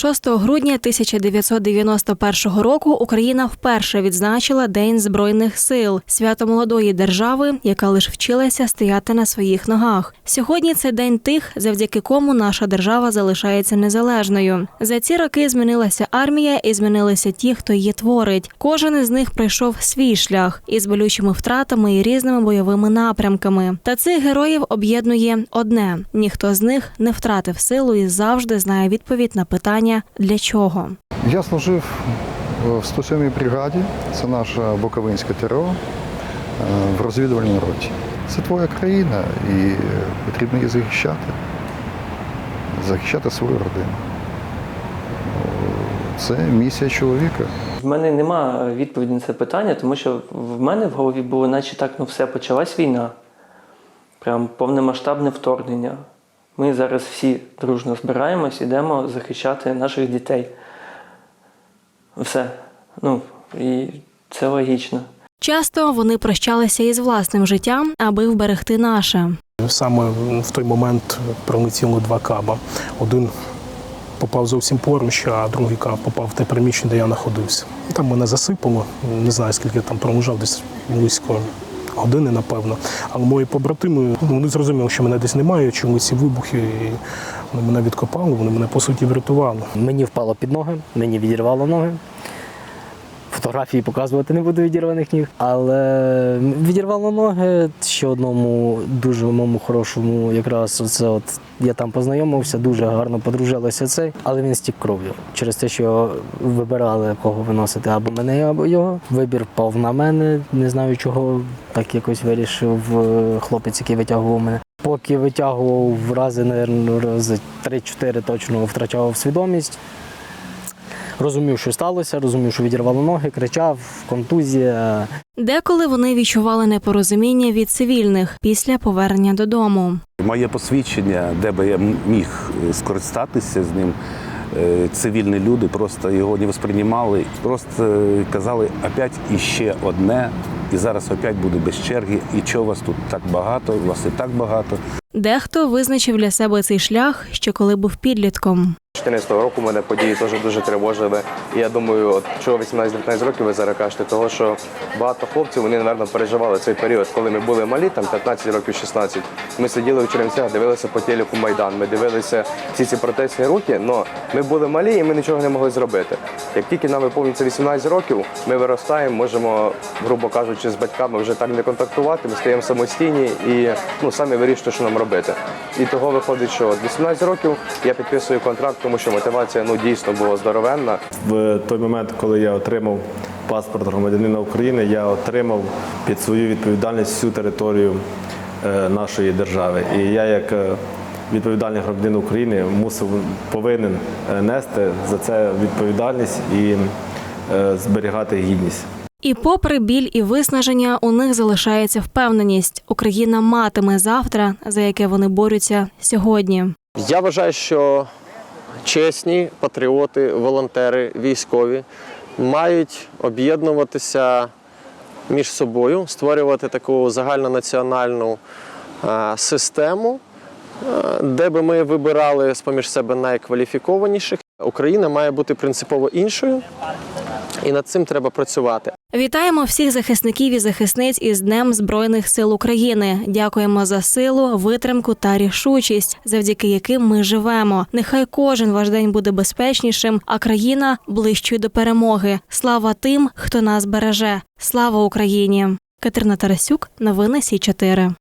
6 грудня 1991 року Україна вперше відзначила День збройних сил, свято молодої держави, яка лише вчилася стояти на своїх ногах. Сьогодні це день тих, завдяки кому наша держава залишається незалежною. За ці роки змінилася армія і змінилися ті, хто її творить. Кожен із них пройшов свій шлях із болючими втратами і різними бойовими напрямками. Та цих героїв об'єднує одне: ніхто з них не втратив силу і завжди знає відповідь на питання для чого. Я служив е, в 107-й бригаді, це наша Буковинська ТРО, е, в розвідувальній роті. Це твоя країна і е, потрібно її захищати, захищати свою родину. Це місія чоловіка. В мене нема відповіді на це питання, тому що в мене в голові було, наче так, ну все, почалась війна. Прям повномасштабне вторгнення. Ми зараз всі дружно збираємось, ідемо захищати наших дітей. Все. Ну, і це логічно. Часто вони прощалися із власним життям, аби вберегти наше. Саме в той момент прилетіло два каба. Один попав зовсім поруч, а другий каб попав в те приміщення, де я знаходився. Там мене засипало, не знаю, скільки я там пролежав, десь близько години, напевно. Але мої побратими ну, вони зрозуміли, що мене десь немає, чому ці вибухи. І вони мене відкопали, вони мене по суті врятували. Мені впало під ноги, мені відірвало ноги. Фотографії показувати не буду відірваних ніг. Але відірвало ноги ще одному дуже моєму хорошому, якраз оце от я там познайомився, дуже гарно подружилися цей, але він стік кров'ю. Через те, що вибирали кого виносити або мене, або його. Вибір впав на мене, не знаю чого. Так якось вирішив е, хлопець, який витягував мене. Поки витягував рази, мабуть, рази 3-4 точно втрачав свідомість. Розумів, що сталося, розумів, що відірвало ноги, кричав, контузія. Деколи вони відчували непорозуміння від цивільних після повернення додому. Моє посвідчення, де би я міг скористатися з ним, е, цивільні люди просто його не восприймали. Просто е, казали, опять іще одне, і зараз опять буде без черги. І чого вас тут так багато? Вас і так багато. Дехто визначив для себе цей шлях ще коли був підлітком. 2014 року мене події теж дуже тривожили. І я думаю, от чого 18-19 років ви зараз кажете, того що багато хлопців вони, напевно, переживали цей період, коли ми були малі, там 15 років, 16. Ми сиділи в Черемцях, дивилися по телеку Майдан. Ми дивилися всі ці протестні рухи, але ми були малі і ми нічого не могли зробити. Як тільки нам виповнюється 18 років, ми виростаємо, можемо, грубо кажучи, з батьками вже так не контактувати, ми стаємо самостійні і ну, самі вирішуємо, що нам робити. І того виходить, що 18 років я підписую контракт, тому що мотивація ну дійсно була здоровенна. В той момент, коли я отримав паспорт громадянина України, я отримав під свою відповідальність всю територію е, нашої держави. І я, як е, відповідальний громадянин України, мусив повинен е, нести за це відповідальність і зберігати гідність. І попри біль і виснаження, у них залишається впевненість. Україна матиме завтра, за яке вони борються сьогодні. Я вважаю, що чесні патріоти, волонтери, військові мають об'єднуватися між собою, створювати таку загальнонаціональну е, систему, е, де би ми вибирали з-поміж себе найкваліфікованіших. Україна має бути принципово іншою, і над цим треба працювати. Вітаємо всіх захисників і захисниць із Днем Збройних сил України. Дякуємо за силу, витримку та рішучість, завдяки яким ми живемо. Нехай кожен ваш день буде безпечнішим, а країна ближчою до перемоги. Слава тим, хто нас береже. Слава Україні! Катерина Тарасюк, новини Сі 4